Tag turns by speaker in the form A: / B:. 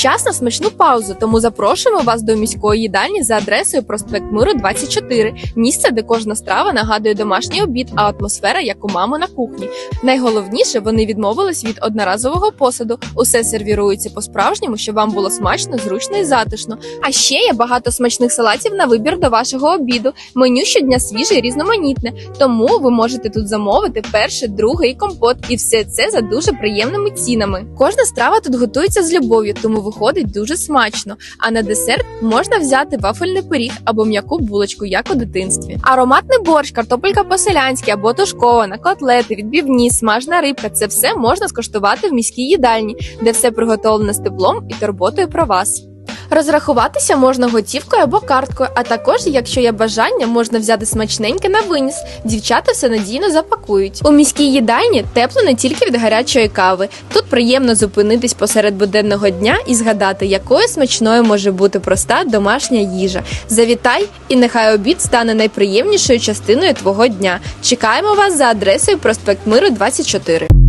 A: Час на смачну паузу, тому запрошуємо вас до міської їдальні за адресою проспект Миру 24. Місце, де кожна страва нагадує домашній обід, а атмосфера як у мами на кухні. Найголовніше, вони відмовились від одноразового посуду. Усе сервірується по-справжньому, щоб вам було смачно, зручно і затишно. А ще є багато смачних салатів на вибір до вашого обіду. Меню щодня свіже і різноманітне. Тому ви можете тут замовити перший, другий компот, і все це за дуже приємними цінами. Кожна страва тут готується з любов'ю, тому виходить дуже смачно. А на десерт можна взяти вафельний пиріг або м'яку булочку, як у дитинстві. Ароматний борщ, картопелька по-селянськи або тушкована, котлети, відбівні, смажна рибка це все можна скуштувати в міській їдальні, де все приготовлено з теплом і турботою про вас. Розрахуватися можна готівкою або карткою, а також, якщо є бажання, можна взяти смачненьке на виніс. Дівчата все надійно запакують. У міській їдальні тепло не тільки від гарячої кави. Тут приємно зупинитись посеред буденного дня і згадати, якою смачною може бути проста домашня їжа. Завітай, і нехай обід стане найприємнішою частиною твого дня. Чекаємо вас за адресою проспект Миру 24.